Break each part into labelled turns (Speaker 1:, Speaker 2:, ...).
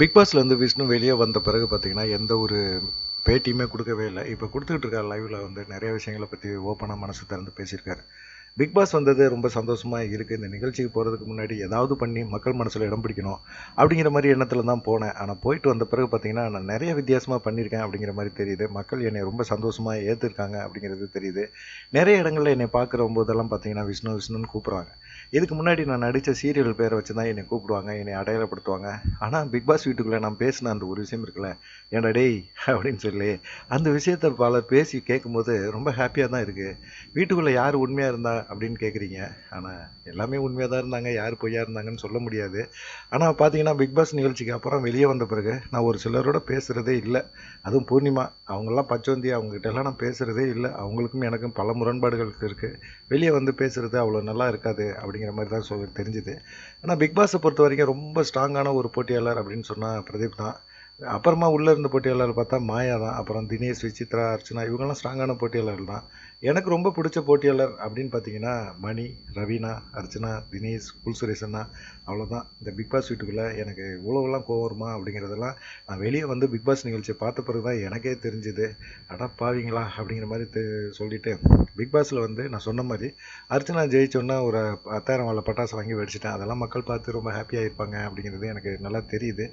Speaker 1: Big பாஸ்ல இருந்து விஷ்ணு வெளியே வந்த பிறகு பார்த்தீங்கன்னா எந்த ஒரு பேட்டியுமே கொடுக்கவே இல்லை. இப்போ கொடுத்துக்கிட்டு இருக்க லைவ்ல வந்து நிறைய விஷயங்களை பற்றி ஓப்பனாக மனசு திறந்து பேசியிருக்காரு. பிக் பாஸ் வந்தது ரொம்ப சந்தோஷமாக இருக்குது இந்த நிகழ்ச்சிக்கு போகிறதுக்கு முன்னாடி ஏதாவது பண்ணி மக்கள் மனசில் இடம் பிடிக்கணும் அப்படிங்கிற மாதிரி எண்ணத்தில் தான் போனேன். ஆனால் போயிட்டு வந்த பிறகு பார்த்தீங்கன்னா நான் நிறைய வித்தியாசமாக பண்ணியிருக்கேன் அப்படிங்கிற மாதிரி தெரியுது. மக்கள் என்னை ரொம்ப சந்தோஷமாக ஏற்றுருக்காங்க அப்படிங்கிறது தெரியுது. நிறைய இடங்களில் என்னை பார்க்குற போதெல்லாம் பார்த்தீங்கன்னா விஷ்ணு விஷ்ணுன்னு கூப்பிட்றாங்க இதுக்கு முன்னாடி நான் நடித்த சீரியல் பேரை வச்சு தான் என்னை கூப்பிடுவாங்க என்னை அடையாளப்படுத்துவாங்க. ஆனால் பிக் பாஸ் வீட்டுக்குள்ளே நான் பேசின அந்த ஒரு விஷயம் இருக்குல்ல ஏன்டா டேய்? அப்படின்னு சொல்லி அந்த விஷயத்தை பலர் பேசி கேட்கும்போது ரொம்ப ஹாப்பியாக தான் இருக்குது வீட்டுக்குள்ளே யார் உண்மையாக இருந்தா அப்படின்னு கேட்குறீங்க ஆனால் எல்லாமே உண்மையாக தான் இருந்தாங்க யார் பொய்யா இருந்தாங்கன்னு சொல்ல முடியாது. ஆனால் பார்த்தீங்கன்னா பிக் பாஸ் நிகழ்ச்சிக்கு அப்புறம் வெளியே வந்த பிறகு நான் ஒரு சிலரோட பேசுகிறதே இல்லை. அதுவும் பூர்ணிமா அவங்கெல்லாம் பச்சோந்தி அவங்ககிட்ட எல்லாம் நான் பேசுகிறதே இல்லை. அவங்களுக்கும் எனக்கும் பல முரண்பாடுகள் இருக்குது வெளியே வந்து பேசுகிறது அவ்வளோ நல்லா இருக்காது அப்படிங்கிற மாதிரி தான் சொல்ல தெரிஞ்சுது. ஆனால் பிக் பாஸை பொறுத்த வரைக்கும் ரொம்ப ஸ்ட்ராங்கான ஒரு போட்டியாளர் அப்படின்னு சொன்னால் பிரதீப் தான். அப்புறமா உள்ளே இருந்த போட்டியாளர் பார்த்தா மாயா தான். அப்புறம் தினேஷ் விசித்ரா அர்ச்சனா இவங்கெல்லாம் ஸ்ட்ராங்கான போட்டியாளர்கள் தான். எனக்கு ரொம்ப பிடிச்ச போட்டியாளர் அப்படின்னு பார்த்தீங்கன்னா மணி ரவீனா அர்ச்சனா தினேஷ் குல் சுரேஷன்னா அவ்வளோதான் இந்த பிக் பாஸ் வீட்டுக்குள்ளே எனக்கு இவ்வளோவெல்லாம் கோவருமா அப்படிங்கிறதெல்லாம் நான் வெளியே வந்து பிக் பாஸ் நிகழ்ச்சியை பார்த்த பிறகு தான் எனக்கே தெரிஞ்சுது. அடா பாவீங்களா அப்படிங்கிற மாதிரி தெ சொல்லிட்டு பிக் பாஸில் வந்து நான் சொன்ன மாதிரி அர்ச்சனா ஜெயிச்சோன்னா ஒரு பத்தாயிரம் வாழை பட்டாசு வாங்கி வெடிச்சிட்டேன். அதெல்லாம் மக்கள் பார்த்து ரொம்ப ஹாப்பியாக இருப்பாங்க அப்படிங்கிறது எனக்கு நல்லா தெரியுது.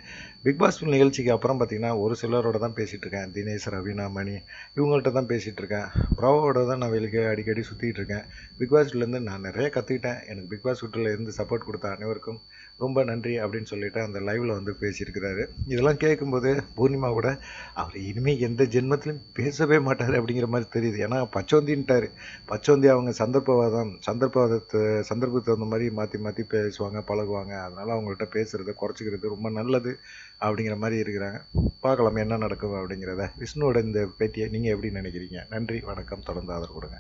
Speaker 1: பிக் பாஸ் நிகழ்ச்சிக்கு அப்புறம் பார்த்திங்கன்னா ஒரு சிலரோட தான் பேசிகிட்டு இருக்கேன். தினேஷ் ரவீனா மணி இவங்கள்ட்ட தான் பேசிகிட்டு இருக்கேன். ப்ரோவோட தான் நான் வெளியே அடிக்கடி சுற்றிட்டு இருக்கேன் பிக் பாஸ்லேருந்து நான் நிறைய கற்றுக்கிட்டேன் எனக்கு பிக் பாஸ் இருந்து சப்போர்ட் கொடுத்த அனைவருக்கும் ரொம்ப நன்றி அப்படின்னு சொல்லிட்டு அந்த லைவில் வந்து பேசியிருக்கிறாரு இதெல்லாம் கேட்கும்போது பூர்ணிமா கூட அவர் இனிமேல் எந்த ஜென்மத்திலும் பேசவே மாட்டார் அப்படிங்கிற மாதிரி தெரியுது ஏன்னா பச்சோந்தின்ட்டார் பச்சோந்தி அவங்க சந்தர்ப்பவாதம் சந்தர்ப்பவாதத்தை சந்தர்ப்பத்துக்கு தகுந்த மாதிரி மாற்றி மாற்றி பேசுவாங்க பழகுவாங்க அதனால் அவங்கள்ட்ட பேசுகிறத குறைச்சிக்கிறது ரொம்ப நல்லது அப்படிங்கிற மாதிரி இருக்கிறாங்க பார்க்கலாம் என்ன நடக்கும் அப்படிங்கிறத விஷ்ணுவோட இந்த பேட்டியை நீங்கள் எப்படி நினைக்கிறீங்க நன்றி வணக்கம் தொடர்ந்தாதான் ஆதரவு கொடுங்க.